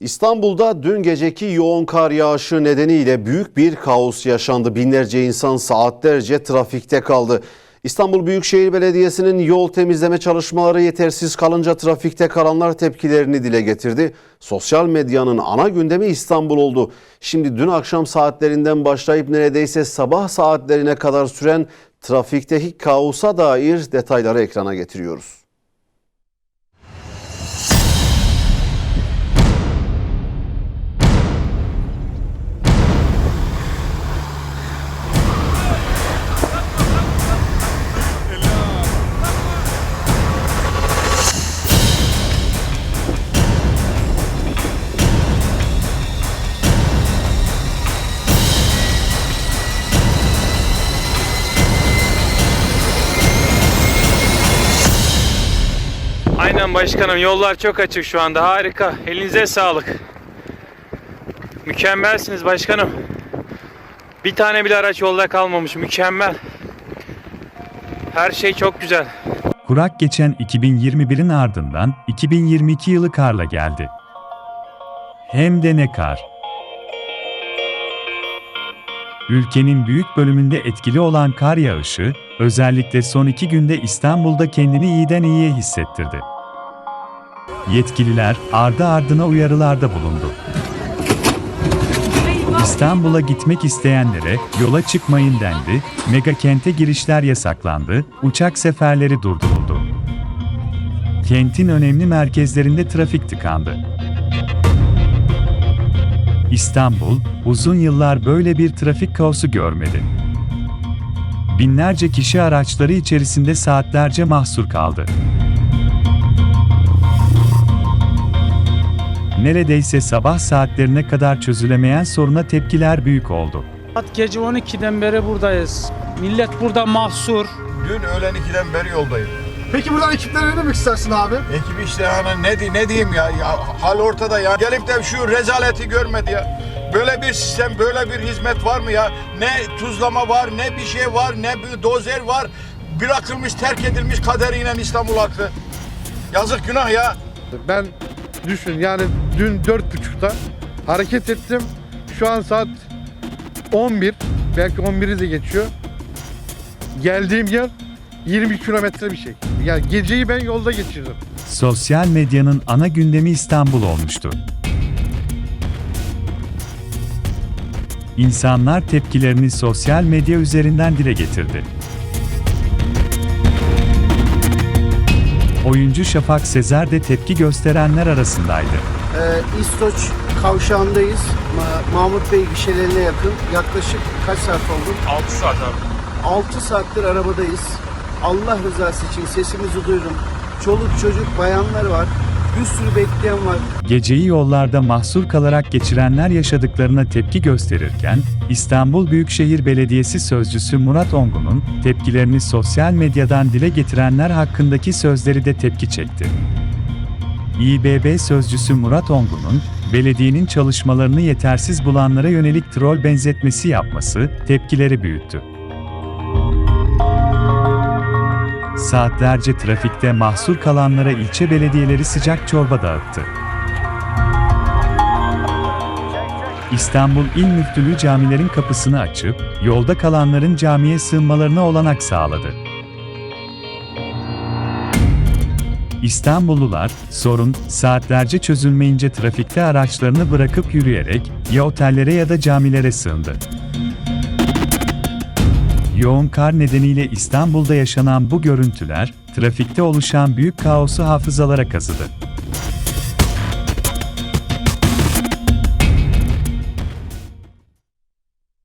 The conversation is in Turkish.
İstanbul'da dün geceki yoğun kar yağışı nedeniyle büyük bir kaos yaşandı. Binlerce insan saatlerce trafikte kaldı. İstanbul Büyükşehir Belediyesi'nin yol temizleme çalışmaları yetersiz kalınca trafikte kalanlar tepkilerini dile getirdi. Sosyal medyanın ana gündemi İstanbul oldu. Şimdi dün akşam saatlerinden başlayıp neredeyse sabah saatlerine kadar süren trafikteki kaosa dair detayları ekrana getiriyoruz. Aynen başkanım yollar çok açık şu anda. Harika. Elinize sağlık. Mükemmelsiniz başkanım. Bir tane bile araç yolda kalmamış. Mükemmel. Her şey çok güzel. Kurak geçen 2021'in ardından 2022 yılı karla geldi. Hem de ne kar. Ülkenin büyük bölümünde etkili olan kar yağışı, özellikle son iki günde İstanbul'da kendini iyiden iyiye hissettirdi. Yetkililer ardı ardına uyarılarda bulundu. İstanbul'a gitmek isteyenlere yola çıkmayın dendi, mega kente girişler yasaklandı, uçak seferleri durduruldu. Kentin önemli merkezlerinde trafik tıkandı. İstanbul, uzun yıllar böyle bir trafik kaosu görmedi. Binlerce kişi araçları içerisinde saatlerce mahsur kaldı. Neredeyse sabah saatlerine kadar çözülemeyen soruna tepkiler büyük oldu. Saat gece 12'den beri buradayız. Millet burada mahsur. Dün öğlen 2'den beri yoldayım. Peki buradan ekiplere ne demek istersin abi? Ekip işte hani ne, di- ne diyeyim ya, ya hal ortada ya. Gelip de şu rezaleti görmedi ya. Böyle bir sistem, böyle bir hizmet var mı ya? Ne tuzlama var, ne bir şey var, ne bir dozer var. Bırakılmış, terk edilmiş kaderiyle İstanbul halkı. Yazık günah ya. Ben düşün yani dün dört buçukta hareket ettim. Şu an saat 11 belki 11'i de geçiyor. Geldiğim yer 20 kilometre bir şey. Yani geceyi ben yolda geçirdim. Sosyal medyanın ana gündemi İstanbul olmuştu. İnsanlar tepkilerini sosyal medya üzerinden dile getirdi. Oyuncu Şafak Sezer de tepki gösterenler arasındaydı. Ee, İstoç kavşağındayız. Ma- Mahmut Bey gişelerine yakın. Yaklaşık kaç saat oldu? 6 saat abi 6 saattir arabadayız. Allah rızası için sesimizi duyurun. Çoluk çocuk bayanlar var. Bir sürü bekleyen var. Geceyi yollarda mahsur kalarak geçirenler yaşadıklarına tepki gösterirken, İstanbul Büyükşehir Belediyesi Sözcüsü Murat Ongun'un tepkilerini sosyal medyadan dile getirenler hakkındaki sözleri de tepki çekti. İBB Sözcüsü Murat Ongun'un, belediyenin çalışmalarını yetersiz bulanlara yönelik troll benzetmesi yapması tepkileri büyüttü. Saatlerce trafikte mahsur kalanlara ilçe belediyeleri sıcak çorba dağıttı. İstanbul İl Müftülüğü camilerin kapısını açıp, yolda kalanların camiye sığınmalarına olanak sağladı. İstanbullular, sorun saatlerce çözülmeyince trafikte araçlarını bırakıp yürüyerek ya otellere ya da camilere sığındı. Yoğun kar nedeniyle İstanbul'da yaşanan bu görüntüler, trafikte oluşan büyük kaosu hafızalara kazıdı.